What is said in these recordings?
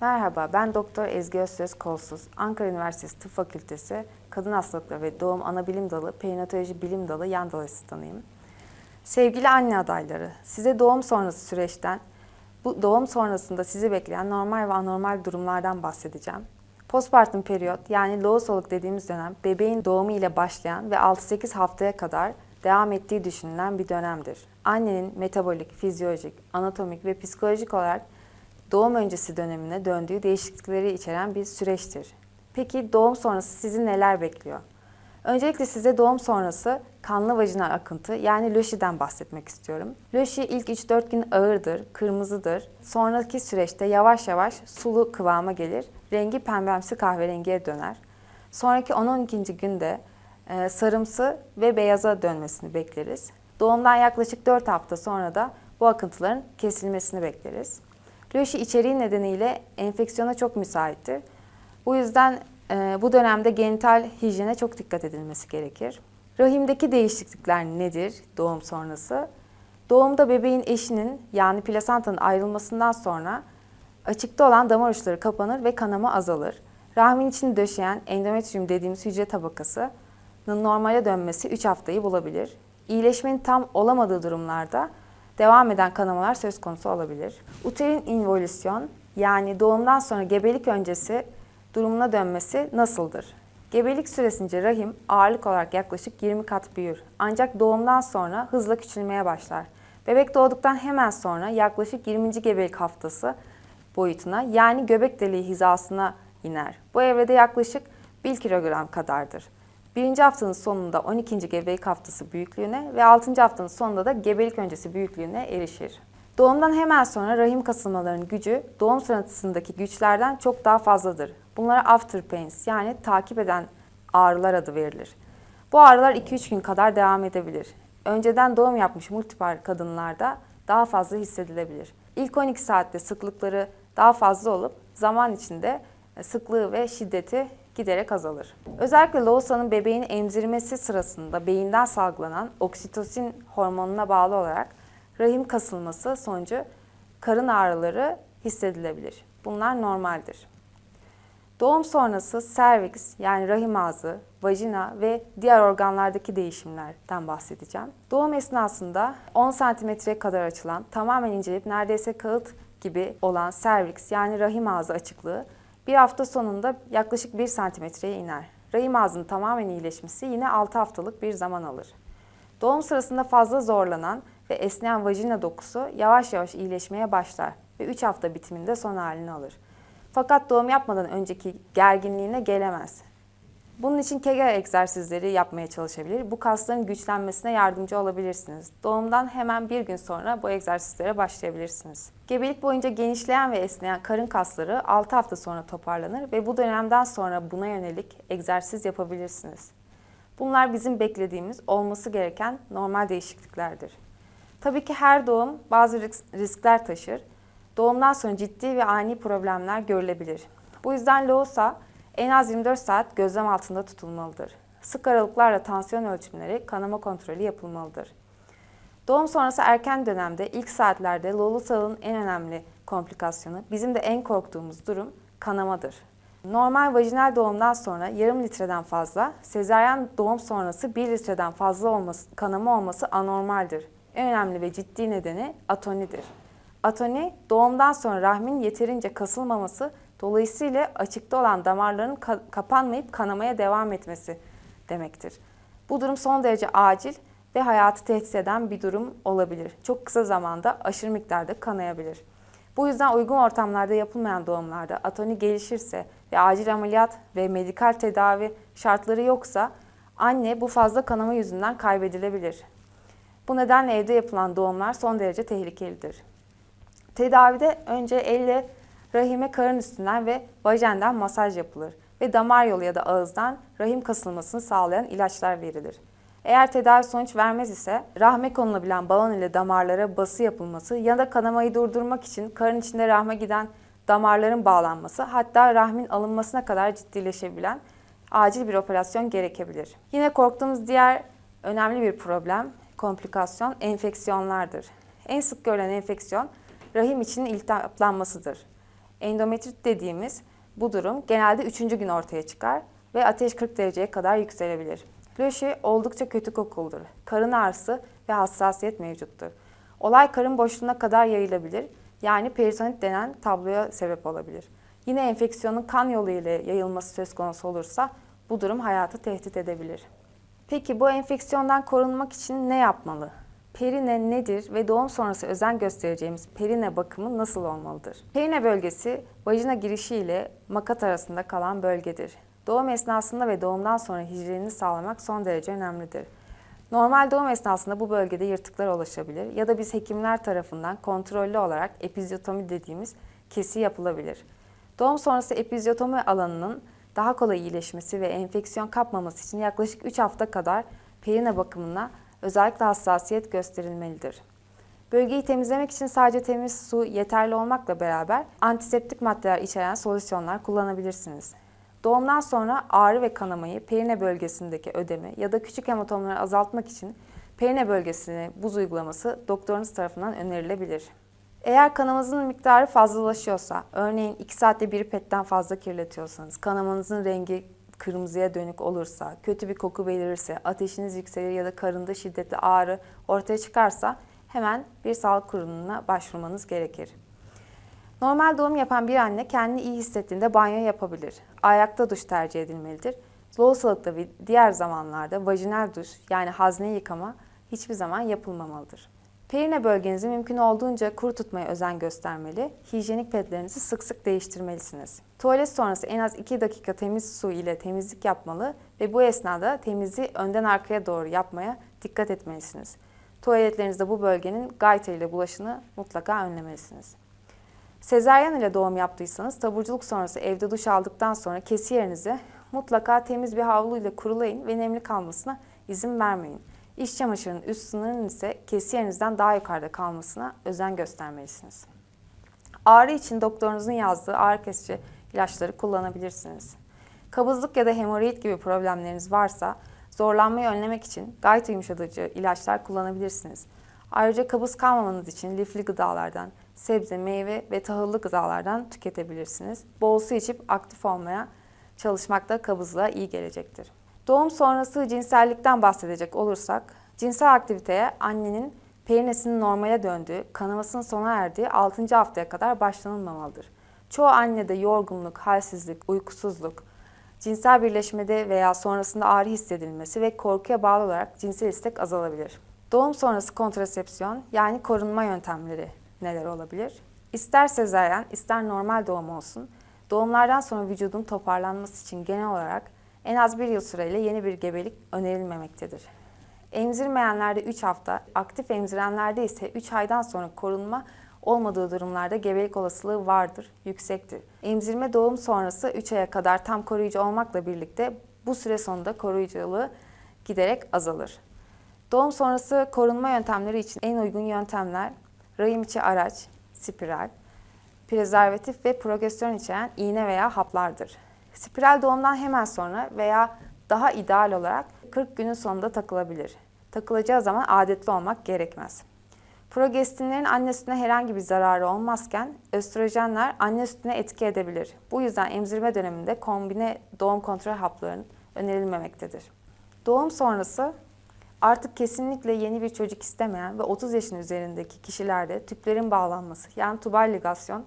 Merhaba, ben Doktor Ezgi Özsöz Kolsuz, Ankara Üniversitesi Tıp Fakültesi Kadın Hastalıkları ve Doğum Anabilim Dalı Perinatoloji Bilim Dalı yan dal asistanıyım. Sevgili anne adayları, size doğum sonrası süreçten, bu doğum sonrasında sizi bekleyen normal ve anormal durumlardan bahsedeceğim. Postpartum periyot yani lohusalık dediğimiz dönem bebeğin doğumu ile başlayan ve 6-8 haftaya kadar devam ettiği düşünülen bir dönemdir. Annenin metabolik, fizyolojik, anatomik ve psikolojik olarak doğum öncesi dönemine döndüğü değişiklikleri içeren bir süreçtir. Peki doğum sonrası sizi neler bekliyor? Öncelikle size doğum sonrası kanlı vajinal akıntı yani löşiden bahsetmek istiyorum. Löşi ilk 3-4 gün ağırdır, kırmızıdır. Sonraki süreçte yavaş yavaş sulu kıvama gelir. Rengi pembemsi kahverengiye döner. Sonraki 10-12. günde e, sarımsı ve beyaza dönmesini bekleriz. Doğumdan yaklaşık 4 hafta sonra da bu akıntıların kesilmesini bekleriz. Löşi içeriği nedeniyle enfeksiyona çok müsaittir. Bu yüzden e, bu dönemde genital hijyene çok dikkat edilmesi gerekir. Rahimdeki değişiklikler nedir doğum sonrası? Doğumda bebeğin eşinin yani plasentanın ayrılmasından sonra açıkta olan damar uçları kapanır ve kanama azalır. Rahmin içini döşeyen endometrium dediğimiz hücre tabakasının normale dönmesi 3 haftayı bulabilir. İyileşmenin tam olamadığı durumlarda devam eden kanamalar söz konusu olabilir. Uterin involüsyon yani doğumdan sonra gebelik öncesi durumuna dönmesi nasıldır? Gebelik süresince rahim ağırlık olarak yaklaşık 20 kat büyür. Ancak doğumdan sonra hızla küçülmeye başlar. Bebek doğduktan hemen sonra yaklaşık 20. gebelik haftası boyutuna yani göbek deliği hizasına iner. Bu evrede yaklaşık 1 kilogram kadardır. Birinci haftanın sonunda 12. gebelik haftası büyüklüğüne ve 6. haftanın sonunda da gebelik öncesi büyüklüğüne erişir. Doğumdan hemen sonra rahim kasılmalarının gücü doğum sırasındaki güçlerden çok daha fazladır. Bunlara after pains yani takip eden ağrılar adı verilir. Bu ağrılar 2-3 gün kadar devam edebilir. Önceden doğum yapmış multipar kadınlarda daha fazla hissedilebilir. İlk 12 saatte sıklıkları daha fazla olup zaman içinde sıklığı ve şiddeti giderek azalır. Özellikle Losa'nın bebeğin emzirmesi sırasında beyinden salgılanan oksitosin hormonuna bağlı olarak rahim kasılması sonucu karın ağrıları hissedilebilir. Bunlar normaldir. Doğum sonrası serviks yani rahim ağzı, vajina ve diğer organlardaki değişimlerden bahsedeceğim. Doğum esnasında 10 santimetreye kadar açılan, tamamen incelip neredeyse kağıt gibi olan serviks yani rahim ağzı açıklığı bir hafta sonunda yaklaşık 1 santimetreye iner. Rahim ağzının tamamen iyileşmesi yine 6 haftalık bir zaman alır. Doğum sırasında fazla zorlanan ve esneyen vajina dokusu yavaş yavaş iyileşmeye başlar ve 3 hafta bitiminde son halini alır. Fakat doğum yapmadan önceki gerginliğine gelemez. Bunun için Kegel egzersizleri yapmaya çalışabilir. Bu kasların güçlenmesine yardımcı olabilirsiniz. Doğumdan hemen bir gün sonra bu egzersizlere başlayabilirsiniz. Gebelik boyunca genişleyen ve esneyen karın kasları 6 hafta sonra toparlanır ve bu dönemden sonra buna yönelik egzersiz yapabilirsiniz. Bunlar bizim beklediğimiz, olması gereken normal değişikliklerdir. Tabii ki her doğum bazı riskler taşır. Doğumdan sonra ciddi ve ani problemler görülebilir. Bu yüzden loğusa en az 24 saat gözlem altında tutulmalıdır. Sık aralıklarla tansiyon ölçümleri, kanama kontrolü yapılmalıdır. Doğum sonrası erken dönemde ilk saatlerde Lolusal'ın en önemli komplikasyonu, bizim de en korktuğumuz durum kanamadır. Normal vajinal doğumdan sonra yarım litreden fazla, sezaryen doğum sonrası 1 litreden fazla olması, kanama olması anormaldir. En önemli ve ciddi nedeni atonidir. Atoni, doğumdan sonra rahmin yeterince kasılmaması, dolayısıyla açıkta olan damarların ka- kapanmayıp kanamaya devam etmesi demektir. Bu durum son derece acil ve hayatı tehdit eden bir durum olabilir. Çok kısa zamanda aşırı miktarda kanayabilir. Bu yüzden uygun ortamlarda yapılmayan doğumlarda atoni gelişirse ve acil ameliyat ve medikal tedavi şartları yoksa anne bu fazla kanama yüzünden kaybedilebilir. Bu nedenle evde yapılan doğumlar son derece tehlikelidir. Tedavide önce elle rahime karın üstünden ve vajenden masaj yapılır ve damar yolu ya da ağızdan rahim kasılmasını sağlayan ilaçlar verilir. Eğer tedavi sonuç vermez ise rahme konulabilen balon ile damarlara bası yapılması ya da kanamayı durdurmak için karın içinde rahme giden damarların bağlanması hatta rahmin alınmasına kadar ciddileşebilen acil bir operasyon gerekebilir. Yine korktuğumuz diğer önemli bir problem, komplikasyon enfeksiyonlardır. En sık görülen enfeksiyon rahim içinin iltihaplanmasıdır. Endometrit dediğimiz bu durum genelde 3. gün ortaya çıkar ve ateş 40 dereceye kadar yükselebilir. Löşi oldukça kötü kokuldur. Karın ağrısı ve hassasiyet mevcuttur. Olay karın boşluğuna kadar yayılabilir. Yani peritonit denen tabloya sebep olabilir. Yine enfeksiyonun kan yolu ile yayılması söz konusu olursa bu durum hayatı tehdit edebilir. Peki bu enfeksiyondan korunmak için ne yapmalı? Perine nedir ve doğum sonrası özen göstereceğimiz perine bakımı nasıl olmalıdır? Perine bölgesi vajina girişi ile makat arasında kalan bölgedir. Doğum esnasında ve doğumdan sonra hijyenini sağlamak son derece önemlidir. Normal doğum esnasında bu bölgede yırtıklar oluşabilir ya da biz hekimler tarafından kontrollü olarak epizyotomi dediğimiz kesi yapılabilir. Doğum sonrası epizyotomi alanının daha kolay iyileşmesi ve enfeksiyon kapmaması için yaklaşık 3 hafta kadar perine bakımına özellikle hassasiyet gösterilmelidir. Bölgeyi temizlemek için sadece temiz su yeterli olmakla beraber antiseptik maddeler içeren solüsyonlar kullanabilirsiniz. Doğumdan sonra ağrı ve kanamayı perine bölgesindeki ödemi ya da küçük hematomları azaltmak için perine bölgesine buz uygulaması doktorunuz tarafından önerilebilir. Eğer kanamanızın miktarı fazlalaşıyorsa, örneğin 2 saatte bir petten fazla kirletiyorsanız, kanamanızın rengi kırmızıya dönük olursa, kötü bir koku belirirse, ateşiniz yükselir ya da karında şiddetli ağrı ortaya çıkarsa hemen bir sağlık kurumuna başvurmanız gerekir. Normal doğum yapan bir anne kendini iyi hissettiğinde banyo yapabilir. Ayakta duş tercih edilmelidir. Lohusalıkta ve diğer zamanlarda vajinal duş yani hazne yıkama hiçbir zaman yapılmamalıdır. Perine bölgenizi mümkün olduğunca kuru tutmaya özen göstermeli, hijyenik pedlerinizi sık sık değiştirmelisiniz. Tuvalet sonrası en az 2 dakika temiz su ile temizlik yapmalı ve bu esnada temizliği önden arkaya doğru yapmaya dikkat etmelisiniz. Tuvaletlerinizde bu bölgenin gayter ile bulaşını mutlaka önlemelisiniz. Sezaryen ile doğum yaptıysanız taburculuk sonrası evde duş aldıktan sonra kesi yerinizi mutlaka temiz bir havlu ile kurulayın ve nemli kalmasına izin vermeyin. İç çamaşırının üst sınırının ise kesi yerinizden daha yukarıda kalmasına özen göstermelisiniz. Ağrı için doktorunuzun yazdığı ağrı kesici ilaçları kullanabilirsiniz. Kabızlık ya da hemoroid gibi problemleriniz varsa zorlanmayı önlemek için gayet yumuşatıcı ilaçlar kullanabilirsiniz. Ayrıca kabız kalmamanız için lifli gıdalardan, sebze, meyve ve tahıllı gıdalardan tüketebilirsiniz. Bol su içip aktif olmaya çalışmak da kabızlığa iyi gelecektir. Doğum sonrası cinsellikten bahsedecek olursak, cinsel aktiviteye annenin perinesinin normale döndüğü, kanamasının sona erdiği 6. haftaya kadar başlanılmamalıdır. Çoğu annede yorgunluk, halsizlik, uykusuzluk, cinsel birleşmede veya sonrasında ağrı hissedilmesi ve korkuya bağlı olarak cinsel istek azalabilir. Doğum sonrası kontrasepsiyon yani korunma yöntemleri neler olabilir? İster sezaryen, ister normal doğum olsun, doğumlardan sonra vücudun toparlanması için genel olarak en az bir yıl süreyle yeni bir gebelik önerilmemektedir. Emzirmeyenlerde 3 hafta, aktif emzirenlerde ise 3 aydan sonra korunma olmadığı durumlarda gebelik olasılığı vardır, yüksektir. Emzirme doğum sonrası 3 aya kadar tam koruyucu olmakla birlikte bu süre sonunda koruyuculuğu giderek azalır. Doğum sonrası korunma yöntemleri için en uygun yöntemler rahim içi araç, spiral, prezervatif ve progesteron içeren iğne veya haplardır. Spiral doğumdan hemen sonra veya daha ideal olarak 40 günün sonunda takılabilir. Takılacağı zaman adetli olmak gerekmez. Progestinlerin anne sütüne herhangi bir zararı olmazken östrojenler anne sütüne etki edebilir. Bu yüzden emzirme döneminde kombine doğum kontrol haplarının önerilmemektedir. Doğum sonrası artık kesinlikle yeni bir çocuk istemeyen ve 30 yaşın üzerindeki kişilerde tüplerin bağlanması yani tubal ligasyon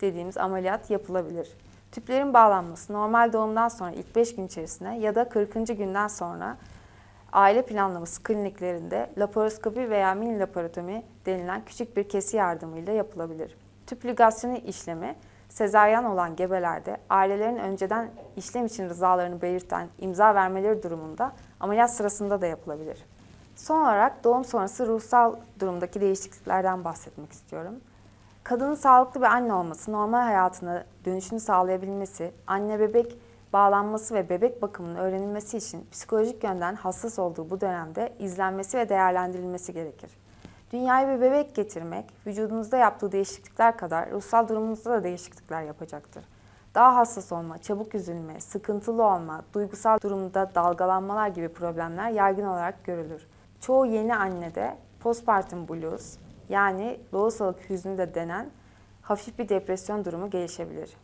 dediğimiz ameliyat yapılabilir. Tüplerin bağlanması normal doğumdan sonra ilk 5 gün içerisinde ya da 40. günden sonra aile planlaması kliniklerinde laparoskopi veya mini laparotomi denilen küçük bir kesi yardımıyla yapılabilir. Tüp ligasyonu işlemi sezaryen olan gebelerde ailelerin önceden işlem için rızalarını belirten imza vermeleri durumunda ameliyat sırasında da yapılabilir. Son olarak doğum sonrası ruhsal durumdaki değişikliklerden bahsetmek istiyorum. Kadının sağlıklı bir anne olması, normal hayatına dönüşünü sağlayabilmesi, anne bebek bağlanması ve bebek bakımının öğrenilmesi için psikolojik yönden hassas olduğu bu dönemde izlenmesi ve değerlendirilmesi gerekir. Dünyaya bir bebek getirmek, vücudunuzda yaptığı değişiklikler kadar ruhsal durumunuzda da değişiklikler yapacaktır. Daha hassas olma, çabuk üzülme, sıkıntılı olma, duygusal durumda dalgalanmalar gibi problemler yaygın olarak görülür. Çoğu yeni annede postpartum blues yani lohusalık hüznü de denen hafif bir depresyon durumu gelişebilir.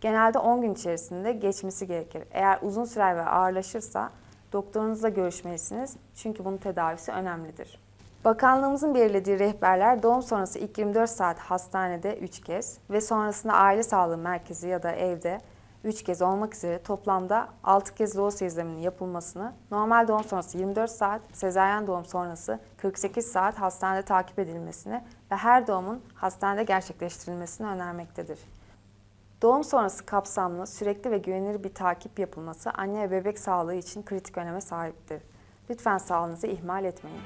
Genelde 10 gün içerisinde geçmesi gerekir. Eğer uzun sürer ve ağırlaşırsa doktorunuzla görüşmelisiniz çünkü bunun tedavisi önemlidir. Bakanlığımızın belirlediği rehberler doğum sonrası ilk 24 saat hastanede 3 kez ve sonrasında aile sağlığı merkezi ya da evde 3 kez olmak üzere toplamda 6 kez loğusa izleminin yapılmasını, normal doğum sonrası 24 saat, sezaryen doğum sonrası 48 saat hastanede takip edilmesini ve her doğumun hastanede gerçekleştirilmesini önermektedir. Doğum sonrası kapsamlı, sürekli ve güvenilir bir takip yapılması anne ve bebek sağlığı için kritik öneme sahiptir. Lütfen sağlığınızı ihmal etmeyin.